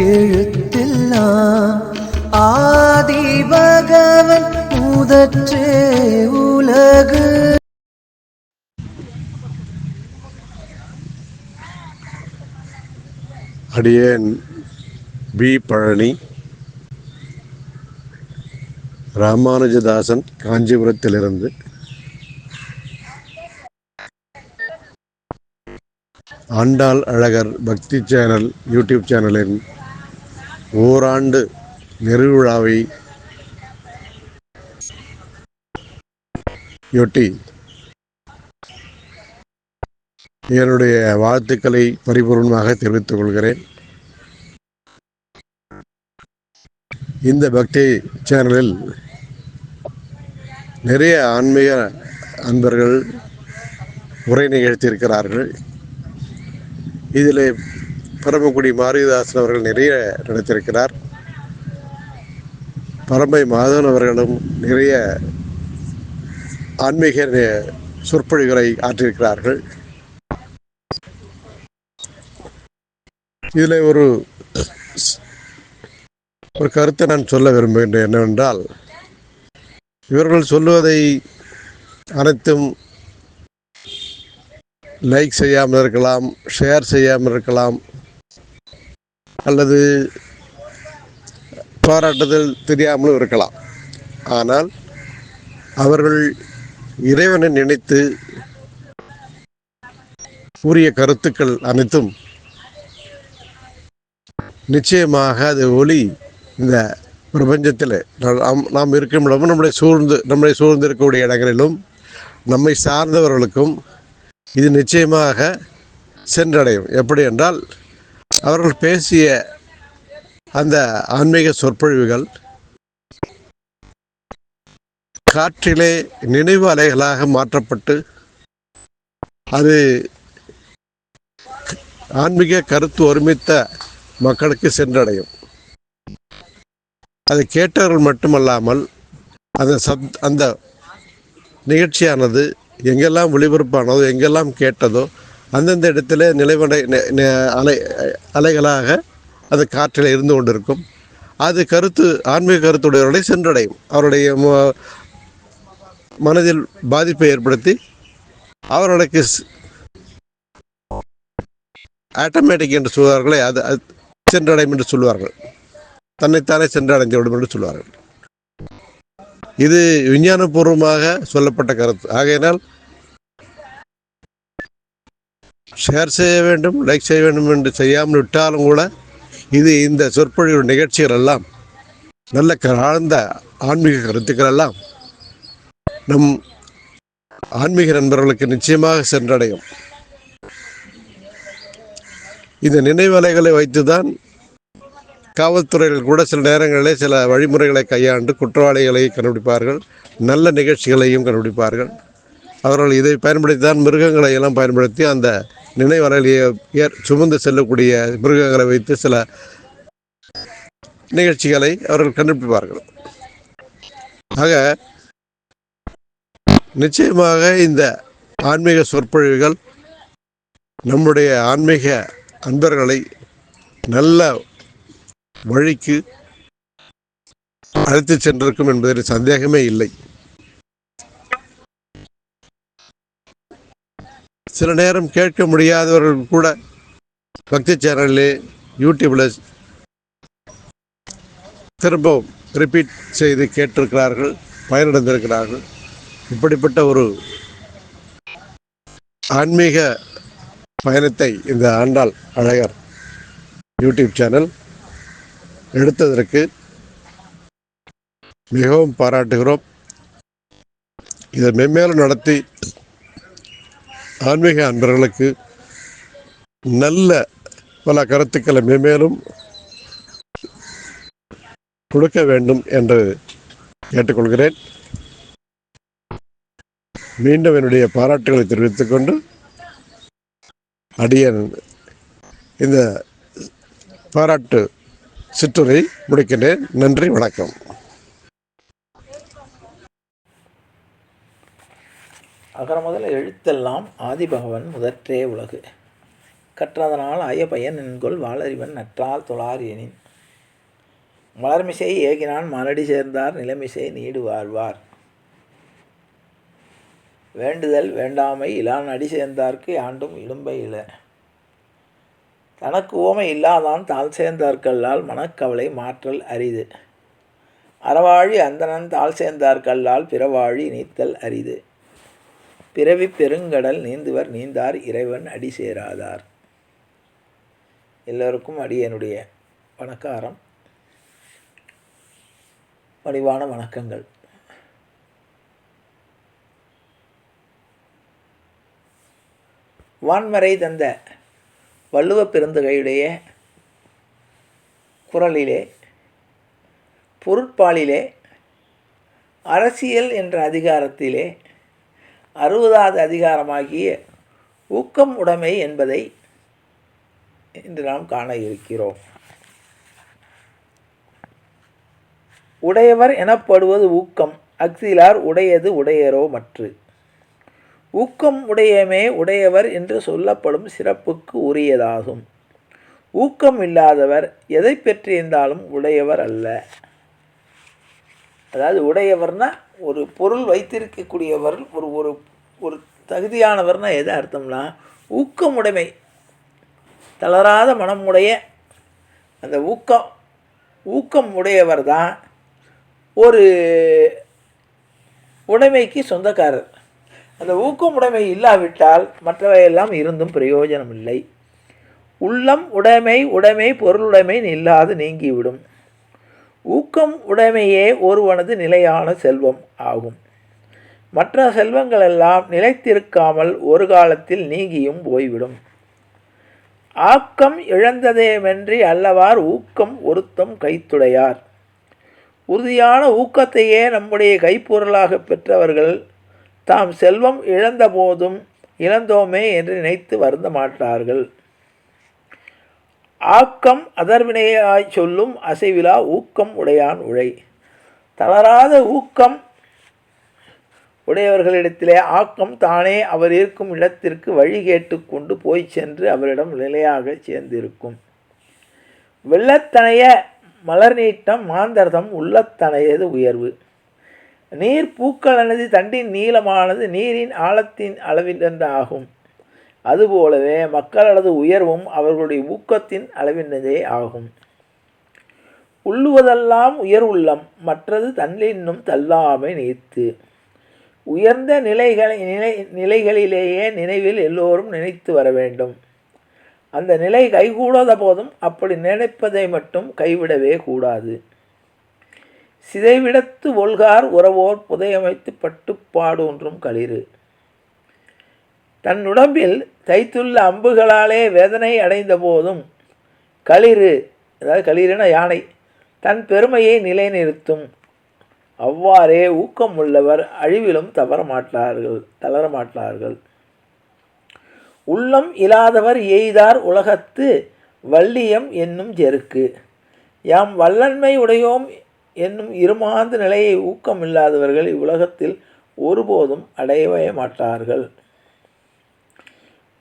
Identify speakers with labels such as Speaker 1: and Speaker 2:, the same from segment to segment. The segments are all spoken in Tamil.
Speaker 1: எழுத்தெல்லாம் ஆதி பகவன் உலகு
Speaker 2: அடியேன் பி பழனி ராமானுஜதாசன் காஞ்சிபுரத்திலிருந்து ஆண்டாள் அழகர் பக்தி சேனல் யூடியூப் சேனலின் ஓராண்டு நெருவிழாவை யொட்டி என்னுடைய வாழ்த்துக்களை பரிபூர்ணமாக தெரிவித்துக் கொள்கிறேன் இந்த பக்தி சேனலில் நிறைய ஆன்மீக அன்பர்கள் உரை நிகழ்த்தியிருக்கிறார்கள் இதில் பரமக்குடி மாரியதாசன் அவர்கள் நிறைய நடத்திருக்கிறார் பரம்பை மாதவன் அவர்களும் நிறைய ஆன்மீக சொற்பொழிவுகளை ஆற்றியிருக்கிறார்கள் இதில் ஒரு ஒரு கருத்தை நான் சொல்ல விரும்புகின்றேன் என்னவென்றால் இவர்கள் சொல்லுவதை அனைத்தும் லைக் செய்யாமல் இருக்கலாம் ஷேர் செய்யாமல் இருக்கலாம் அல்லது பாராட்டுதல் தெரியாமலும் இருக்கலாம் ஆனால் அவர்கள் இறைவனை நினைத்து கூறிய கருத்துக்கள் அனைத்தும் நிச்சயமாக அது ஒளி இந்த பிரபஞ்சத்தில் நாம் நாம் இருக்கும் இடமும் நம்மளை சூழ்ந்து நம்மளை சூழ்ந்து இருக்கக்கூடிய இடங்களிலும் நம்மை சார்ந்தவர்களுக்கும் இது நிச்சயமாக சென்றடையும் எப்படி என்றால் அவர்கள் பேசிய அந்த ஆன்மீக சொற்பொழிவுகள் காற்றிலே நினைவு அலைகளாக மாற்றப்பட்டு அது ஆன்மீக கருத்து ஒருமித்த மக்களுக்கு சென்றடையும் அதை கேட்டவர்கள் மட்டுமல்லாமல் அந்த சப் அந்த நிகழ்ச்சியானது எங்கெல்லாம் ஒளிபரப்பானதோ எங்கெல்லாம் கேட்டதோ அந்தந்த இடத்துல நிலைவடை அலை அலைகளாக அந்த காற்றில் இருந்து கொண்டிருக்கும் அது கருத்து ஆன்மீக கருத்துடையவர்களை சென்றடையும் அவருடைய மனதில் பாதிப்பை ஏற்படுத்தி அவர்களுக்கு ஆட்டோமேட்டிக் என்று சொல்வார்களே அது சென்றடையும் என்று சொல்வார்கள் தன்னைத்தானே சென்றடைந்து விடும் என்று சொல்வார்கள் இது விஞ்ஞானபூர்வமாக சொல்லப்பட்ட கருத்து ஆகையினால் ஷேர் செய்ய வேண்டும் லைக் செய்ய வேண்டும் என்று செய்யாமல் விட்டாலும் கூட இது இந்த சொற்பொழிவு நிகழ்ச்சிகள் எல்லாம் நல்ல ஆழ்ந்த ஆன்மீக கருத்துக்கள் எல்லாம் நம் ஆன்மீக நண்பர்களுக்கு நிச்சயமாக சென்றடையும் இந்த நினைவலைகளை வைத்துதான் காவல்துறைகள் கூட சில நேரங்களில் சில வழிமுறைகளை கையாண்டு குற்றவாளிகளை கண்டுபிடிப்பார்கள் நல்ல நிகழ்ச்சிகளையும் கண்டுபிடிப்பார்கள் அவர்கள் இதை பயன்படுத்தி தான் மிருகங்களை எல்லாம் பயன்படுத்தி அந்த நினைவறையிலேயே சுமந்து செல்லக்கூடிய மிருகங்களை வைத்து சில நிகழ்ச்சிகளை அவர்கள் கண்டுபிடிப்பார்கள் ஆக நிச்சயமாக இந்த ஆன்மீக சொற்பொழிவுகள் நம்முடைய ஆன்மீக அன்பர்களை நல்ல வழிக்கு அழைத்து சென்றிருக்கும் என்பதில் சந்தேகமே இல்லை சில நேரம் கேட்க முடியாதவர்கள் கூட பக்தி சேனல்லே யூடியூப்பில் திரும்பவும் ரிப்பீட் செய்து கேட்டிருக்கிறார்கள் பயனடைந்திருக்கிறார்கள் இப்படிப்பட்ட ஒரு ஆன்மீக பயணத்தை இந்த ஆண்டாள் அழகர் யூடியூப் சேனல் எடுத்ததற்கு மிகவும் பாராட்டுகிறோம் இதை மென்மேலும் நடத்தி ஆன்மீக அன்பர்களுக்கு நல்ல பல கருத்துக்களை மேலும் கொடுக்க வேண்டும் என்று கேட்டுக்கொள்கிறேன் மீண்டும் என்னுடைய பாராட்டுகளை தெரிவித்துக் கொண்டு அடியன் இந்த பாராட்டு சிற்றுரை முடிக்கின்றேன் நன்றி வணக்கம்
Speaker 3: அகர முதல எழுத்தெல்லாம் ஆதிபகவன் முதற்றே உலகு கற்றதனால் ஐயப்பையன் என்கொள் வாளறிவன் நற்றால் தொழார் எனின் மலர்மிசை ஏகினான் மலடி சேர்ந்தார் நிலமிசை நீடு வாழ்வார் வேண்டுதல் வேண்டாமை இலான் அடி சேர்ந்தார்க்கு ஆண்டும் இடும்பை இல்லை தனக்கு ஓமை இல்லாதான் தால் சேர்ந்தார்கல்லால் மனக்கவலை மாற்றல் அரிது அறவாழி அந்தனன் தால் சேர்ந்தார்கல்லால் பிறவாழி நீத்தல் அரிது பிறவி பெருங்கடல் நீந்துவர் நீந்தார் இறைவன் அடி சேராதார் எல்லோருக்கும் அடியனுடைய வணக்காரம் வடிவான வணக்கங்கள் வான்மறை தந்த வள்ளுவ பெருந்தகையுடைய குரலிலே பொருட்பாலிலே அரசியல் என்ற அதிகாரத்திலே அறுபதாவது அதிகாரமாகிய ஊக்கம் உடைமை என்பதை இன்று நாம் காண இருக்கிறோம் உடையவர் எனப்படுவது ஊக்கம் அக்சிலார் உடையது உடையரோ மற்று ஊக்கம் உடையமே உடையவர் என்று சொல்லப்படும் சிறப்புக்கு உரியதாகும் ஊக்கம் இல்லாதவர் எதை பெற்றிருந்தாலும் உடையவர் அல்ல அதாவது உடையவர்னால் ஒரு பொருள் வைத்திருக்கக்கூடியவர் ஒரு ஒரு ஒரு தகுதியானவர்னால் எது அர்த்தம்னா ஊக்கமுடைமை தளராத மனமுடைய அந்த ஊக்கம் ஊக்கம் உடையவர் தான் ஒரு உடைமைக்கு சொந்தக்காரர் அந்த ஊக்கம் உடைமை இல்லாவிட்டால் மற்றவையெல்லாம் இருந்தும் பிரயோஜனம் இல்லை உள்ளம் உடைமை உடைமை பொருளுடைமை இல்லாது நீங்கிவிடும் ஊக்கம் உடைமையே ஒருவனது நிலையான செல்வம் ஆகும் மற்ற செல்வங்களெல்லாம் நிலைத்திருக்காமல் ஒரு காலத்தில் நீங்கியும் போய்விடும் ஆக்கம் இழந்ததேமென்றி அல்லவார் ஊக்கம் ஒருத்தம் கைத்துடையார் உறுதியான ஊக்கத்தையே நம்முடைய கைப்பொருளாக பெற்றவர்கள் தாம் செல்வம் இழந்த போதும் இழந்தோமே என்று நினைத்து வருந்த மாட்டார்கள் ஆக்கம் அதர்வினையாய் சொல்லும் அசைவிலா ஊக்கம் உடையான் உழை தளராத ஊக்கம் உடையவர்களிடத்திலே ஆக்கம் தானே அவர் இருக்கும் இடத்திற்கு வழி கேட்டுக்கொண்டு போய் சென்று அவரிடம் நிலையாக சேர்ந்திருக்கும் வெள்ளத்தனைய மலர் நீட்டம் மாந்தர்தம் உள்ளத்தனையது உயர்வு நீர் பூக்களானது தண்டின் நீளமானது நீரின் ஆழத்தின் அளவிலிருந்து ஆகும் அதுபோலவே மக்களது உயர்வும் அவர்களுடைய ஊக்கத்தின் அளவினதே ஆகும் உள்ளுவதெல்லாம் உயர் உள்ளம் மற்றது தன்னின்னும் தள்ளாமை நீத்து உயர்ந்த நிலைகளை நிலை நிலைகளிலேயே நினைவில் எல்லோரும் நினைத்து வர வேண்டும் அந்த நிலை கைகூடாத போதும் அப்படி நினைப்பதை மட்டும் கைவிடவே கூடாது சிதைவிடத்து ஒல்கார் உறவோர் புதையமைத்து பட்டுப்பாடு ஒன்றும் களிறு தன் உடம்பில் தைத்துள்ள அம்புகளாலே வேதனை அடைந்த போதும் களிறு அதாவது களிறுன யானை தன் பெருமையை நிலைநிறுத்தும் அவ்வாறே ஊக்கம் உள்ளவர் அழிவிலும் தவற மாட்டார்கள் உள்ளம் இல்லாதவர் எய்தார் உலகத்து வள்ளியம் என்னும் ஜெருக்கு யாம் வல்லன்மை உடையோம் என்னும் இருமாந்த நிலையை ஊக்கம் இல்லாதவர்கள் இவ்வுலகத்தில் ஒருபோதும் அடையவே மாட்டார்கள்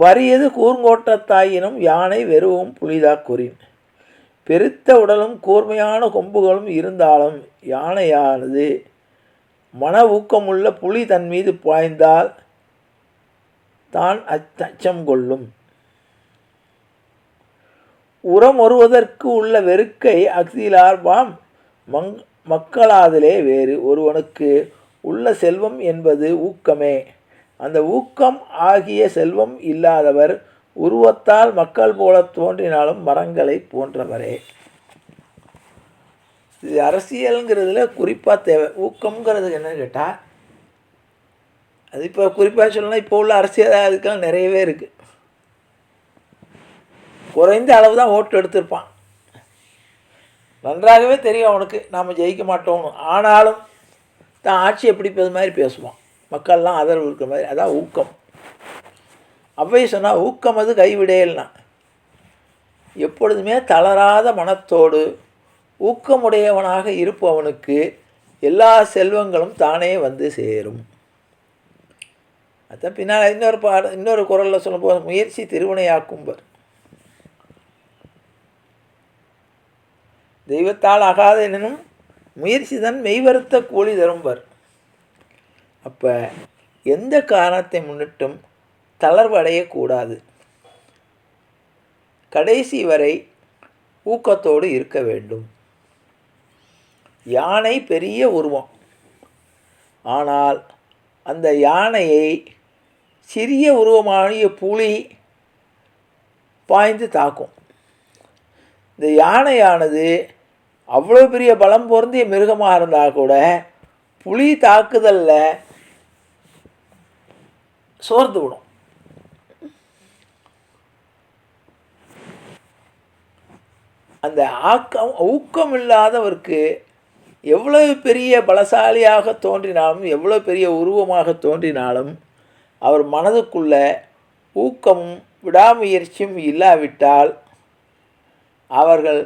Speaker 3: பரியது கூர்ங்கோட்டத்தாயினும் யானை வெறுவும் புலிதா கூறின் பெருத்த உடலும் கூர்மையான கொம்புகளும் இருந்தாலும் யானையானது மன ஊக்கமுள்ள புலி தன் மீது பாய்ந்தால் தான் அச்சம் கொள்ளும் உரம் ஒருவதற்கு உள்ள வெறுக்கை அக்சிலார்பாம் மங் மக்களாதலே வேறு ஒருவனுக்கு உள்ள செல்வம் என்பது ஊக்கமே அந்த ஊக்கம் ஆகிய செல்வம் இல்லாதவர் உருவத்தால் மக்கள் போல தோன்றினாலும் மரங்களை போன்றவரே இது அரசியலுங்கிறதுல குறிப்பாக தேவை ஊக்கம்ங்கிறது என்னன்னு கேட்டால் அது இப்போ குறிப்பாக சொல்லணும் இப்போ உள்ள அதுக்கெல்லாம் நிறையவே இருக்குது குறைந்த அளவு தான் ஓட்டு எடுத்திருப்பான் நன்றாகவே தெரியும் அவனுக்கு நாம் ஜெயிக்க மாட்டோம்னு ஆனாலும் தான் ஆட்சி எப்படி மாதிரி பேசுவான் மக்கள்லாம் ஆதரவு இருக்கிற மாதிரி அதான் ஊக்கம் அவ்வை சொன்னால் ஊக்கம் அது கைவிடையல்னா எப்பொழுதுமே தளராத மனத்தோடு ஊக்கமுடையவனாக இருப்பவனுக்கு எல்லா செல்வங்களும் தானே வந்து சேரும் அதான் பின்னால் இன்னொரு பாட இன்னொரு குரலில் சொல்லும்போது முயற்சி திருவினையாக்கும்பர் தெய்வத்தால் ஆகாத எனினும் முயற்சி தான் மெய்வருத்த கூலி தரும்பர் அப்போ எந்த காரணத்தை முன்னிட்டும் தளர்வடையக்கூடாது கடைசி வரை ஊக்கத்தோடு இருக்க வேண்டும் யானை பெரிய உருவம் ஆனால் அந்த யானையை சிறிய உருவமானிய புலி பாய்ந்து தாக்கும் இந்த யானையானது அவ்வளோ பெரிய பலம் பொருந்திய மிருகமாக இருந்தால் கூட புலி தாக்குதலில் சோர்ந்து விடும் அந்த ஆக்கம் ஊக்கம் இல்லாதவருக்கு எவ்வளவு பெரிய பலசாலியாக தோன்றினாலும் எவ்வளோ பெரிய உருவமாக தோன்றினாலும் அவர் மனதுக்குள்ள ஊக்கமும் விடாமுயற்சியும் இல்லாவிட்டால் அவர்கள்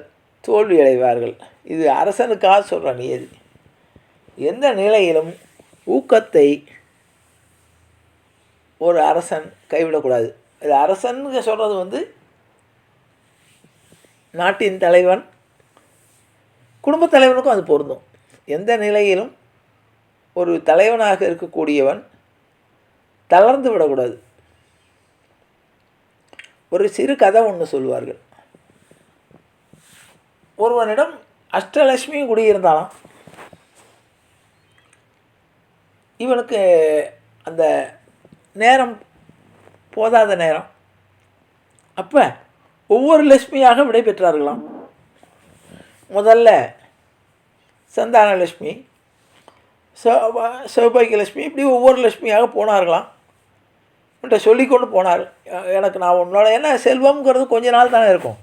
Speaker 3: தோல்வி அடைவார்கள் இது அரசனுக்காக சொல்கிற நியதி எந்த நிலையிலும் ஊக்கத்தை ஒரு அரசன் கைவிடக்கூடாது இது அரசன்னு சொல்கிறது வந்து நாட்டின் தலைவன் குடும்பத் தலைவனுக்கும் அது பொருந்தும் எந்த நிலையிலும் ஒரு தலைவனாக இருக்கக்கூடியவன் தளர்ந்து விடக்கூடாது ஒரு சிறு கதை ஒன்று சொல்வார்கள் ஒருவனிடம் அஷ்டலட்சுமியும் குடியிருந்தாலும் இவனுக்கு அந்த நேரம் போதாத நேரம் அப்போ ஒவ்வொரு லட்சுமியாக விடை பெற்றார்களாம் முதல்ல சந்தானலட்சுமி லட்சுமி இப்படி ஒவ்வொரு லட்சுமியாக போனார்களாம் உன்ட்ட சொல்லிக்கொண்டு போனார் எனக்கு நான் உன்னோட என்ன செல்வம்ங்கிறது கொஞ்ச நாள் தானே இருக்கும்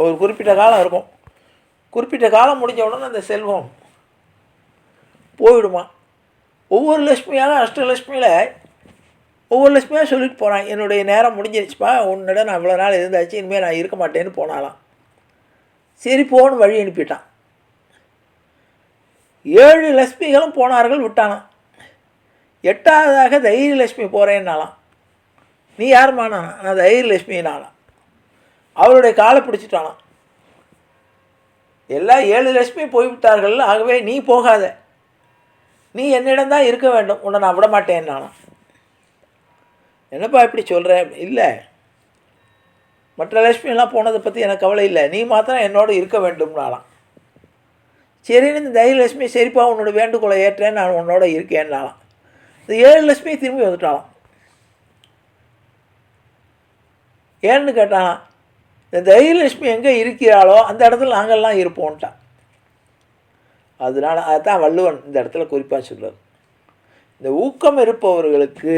Speaker 3: ஒரு குறிப்பிட்ட காலம் இருக்கும் குறிப்பிட்ட காலம் முடிஞ்ச உடனே அந்த செல்வம் போயிடுமா ஒவ்வொரு லட்சுமியாக அஷ்டலட்சுமியில் ஒவ்வொரு லட்சமே சொல்லிட்டு போனான் என்னுடைய நேரம் முடிஞ்சிருச்சுப்பா உன்னிட நான் இவ்வளோ நாள் இருந்தாச்சு இனிமேல் நான் இருக்க மாட்டேன்னு போனாலாம் சரி போன்னு வழி அனுப்பிட்டான் ஏழு லட்சுமிகளும் போனார்கள் விட்டானாம் எட்டாவதாக தைரியலட்சுமி போகிறேன்னாலாம் நீ யாருமானா நான் லட்சுமினாலாம் அவருடைய காலை பிடிச்சிட்டானாம் எல்லா ஏழு லட்சுமி போய்விட்டார்கள் ஆகவே நீ போகாத நீ என்னிடம் தான் இருக்க வேண்டும் உன்னை நான் விட மாட்டேன்னாலாம் என்னப்பா இப்படி சொல்கிறேன் இல்லை மற்ற லட்சுமியெல்லாம் போனதை பற்றி எனக்கு கவலை இல்லை நீ மாத்திரம் என்னோடு இருக்க வேண்டும்னாலாம் சரின்னு இந்த தயலட்சுமி சரிப்பா உன்னோட வேண்டுகோளை ஏற்றேன் நான் உன்னோட இருக்கேன்னாலாம் இந்த ஏழு லட்சுமி திரும்பி வந்துட்டாலாம் ஏன்னு கேட்டான் இந்த தயலட்சுமி எங்கே இருக்கிறாளோ அந்த இடத்துல நாங்கள்லாம் இருப்போம்ட்டான் அதனால் அதுதான் வள்ளுவன் இந்த இடத்துல குறிப்பாக சொல்கிறார் இந்த ஊக்கம் இருப்பவர்களுக்கு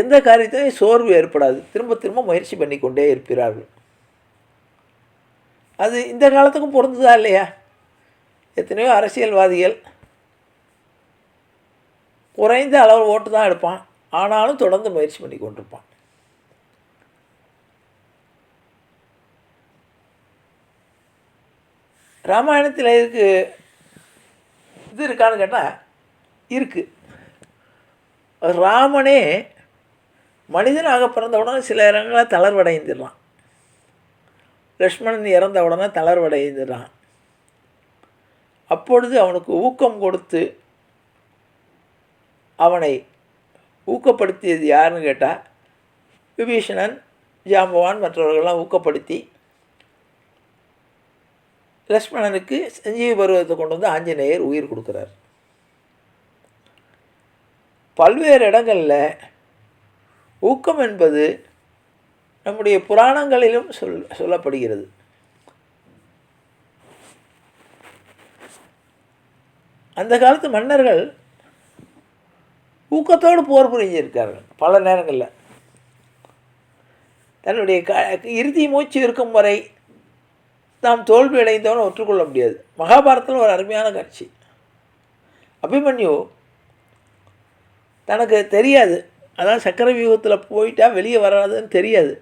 Speaker 3: எந்த காரியத்தையும் சோர்வு ஏற்படாது திரும்ப திரும்ப முயற்சி பண்ணிக்கொண்டே இருப்பார்கள் அது இந்த காலத்துக்கும் பொருந்ததா இல்லையா எத்தனையோ அரசியல்வாதிகள் குறைந்த அளவு ஓட்டு தான் எடுப்பான் ஆனாலும் தொடர்ந்து முயற்சி பண்ணி கொண்டிருப்பான் ராமாயணத்தில் இருக்கு இது இருக்கான்னு கேட்டால் இருக்குது ராமனே மனிதனாக பிறந்த உடனே சில இடங்களில் தளர்வடைந்துடுறான் லக்ஷ்மணன் இறந்த உடனே தளர்வடைந்துடுறான் அப்பொழுது அவனுக்கு ஊக்கம் கொடுத்து அவனை ஊக்கப்படுத்தியது யாருன்னு கேட்டால் விபீஷணன் ஜாம்பவான் மற்றவர்கள்லாம் ஊக்கப்படுத்தி லக்ஷ்மணனுக்கு சஞ்சீவி பருவத்தை கொண்டு வந்து ஆஞ்சநேயர் உயிர் கொடுக்குறார் பல்வேறு இடங்களில் ஊக்கம் என்பது நம்முடைய புராணங்களிலும் சொல் சொல்லப்படுகிறது அந்த காலத்து மன்னர்கள் ஊக்கத்தோடு போர் புரிஞ்சிருக்கார்கள் பல நேரங்களில் தன்னுடைய க இறுதி மூச்சு இருக்கும் வரை நாம் தோல்வி அடைந்தவனை ஒற்றுக்கொள்ள முடியாது மகாபாரதத்தில் ஒரு அருமையான காட்சி அபிமன்யு தனக்கு தெரியாது அதான் சக்கர வியூகத்தில் போயிட்டால் வெளியே வராதுன்னு தெரியாது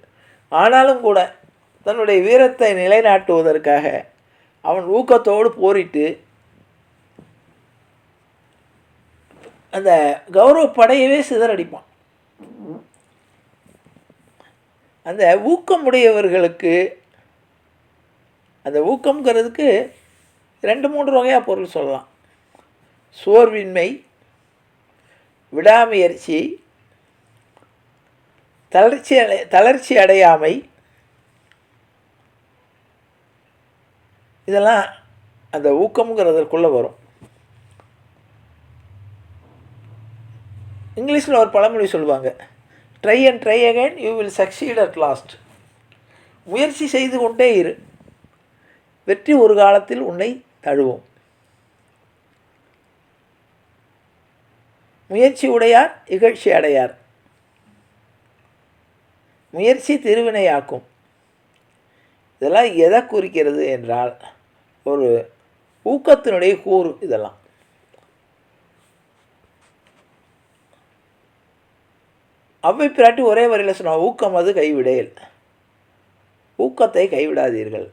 Speaker 3: ஆனாலும் கூட தன்னுடைய வீரத்தை நிலைநாட்டுவதற்காக அவன் ஊக்கத்தோடு போரிட்டு அந்த கௌரவ படையவே சிதறடிப்பான் அந்த ஊக்கமுடையவர்களுக்கு அந்த ஊக்கம்ங்கிறதுக்கு ரெண்டு மூன்று வகையாக பொருள் சொல்லலாம் சோர்வின்மை விடாமுயற்சி தளர்ச்சி அடை தளர்ச்சி அடையாமை இதெல்லாம் அந்த ஊக்கம்ங்கிறதுக்குள்ளே வரும் இங்கிலீஷில் ஒரு பழமொழி சொல்லுவாங்க try and try again you will succeed at last முயற்சி செய்து கொண்டே இரு வெற்றி ஒரு காலத்தில் உன்னை தழுவோம் முயற்சி உடையார் இகழ்ச்சி அடையார் முயற்சி திருவினையாக்கும் இதெல்லாம் எதை குறிக்கிறது என்றால் ஒரு ஊக்கத்தினுடைய கூறு இதெல்லாம் அவ்வை பிராட்டி ஒரே வரையில் சொன்னால் ஊக்கம் அது கைவிடையல் ஊக்கத்தை கைவிடாதீர்கள்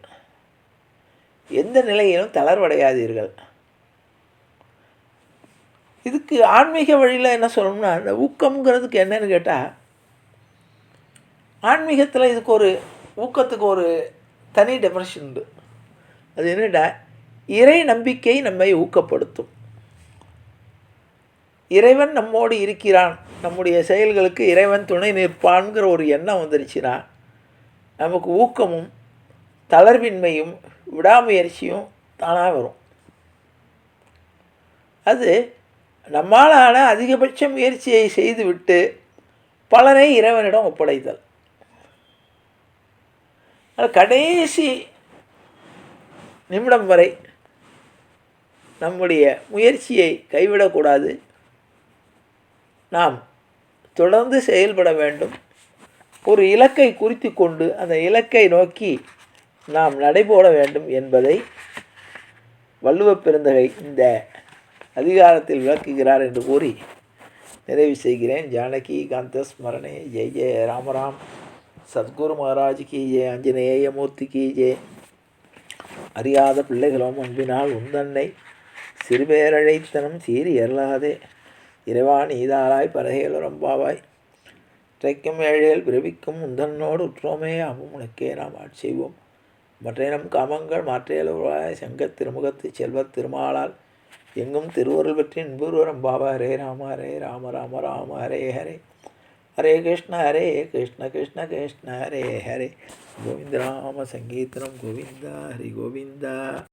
Speaker 3: எந்த நிலையிலும் தளர்வடையாதீர்கள் இதுக்கு ஆன்மீக வழியில் என்ன சொல்லணும்னா அந்த ஊக்கம்ங்கிறதுக்கு என்னன்னு கேட்டால் ஆன்மீகத்தில் இதுக்கு ஒரு ஊக்கத்துக்கு ஒரு தனி டெஃபனேஷன் உண்டு அது என்னடா இறை நம்பிக்கை நம்மை ஊக்கப்படுத்தும் இறைவன் நம்மோடு இருக்கிறான் நம்முடைய செயல்களுக்கு இறைவன் துணை நிற்பான்கிற ஒரு எண்ணம் வந்துருச்சுன்னா நமக்கு ஊக்கமும் தளர்வின்மையும் விடாமுயற்சியும் தானாக வரும் அது நம்மளால் அதிகபட்ச முயற்சியை செய்துவிட்டு பலரை இறைவனிடம் ஒப்படைத்தல் ஆனால் கடைசி நிமிடம் வரை நம்முடைய முயற்சியை கைவிடக்கூடாது நாம் தொடர்ந்து செயல்பட வேண்டும் ஒரு இலக்கை குறித்து கொண்டு அந்த இலக்கை நோக்கி நாம் நடைபோட வேண்டும் என்பதை வள்ளுவ பெருந்தகை இந்த அதிகாரத்தில் விளக்குகிறார் என்று கூறி நிறைவு செய்கிறேன் ஜானகி காந்த ஸ்மரணே ஜெய ஜெய ராமராம் சத்குரு மகாராஜ் கீ ஜே அஞ்சநேய மூர்த்தி கீ ஜே அறியாத பிள்ளைகளும் அன்பினால் உந்தன்னை சிறுபேரழைத்தனம் சீறி அல்லாதே இறைவா நீதாராய் ரொம்பாவாய் இறைக்கும் ஏழையில் பிரபிக்கும் உந்தன்னோடு உற்றோமே அமும் உனக்கே நாம் ஆட்செய்வோம் மற்றேனும் காமங்கள் மாற்றேலுவாய் சங்க திருமுகத்து செல்வ திருமாளால் எங்கும் திருவருள் பற்றி இன்புருவரம் பாபா ஹரே ராம ஹரே ராம ராம ராம ஹரே ஹரே हरे कृष्ण हरे कृष्ण कृष्ण कृष्ण हरे हरे गोविंद राम सङ्गीतनं गोविन्द हरि गोविन्द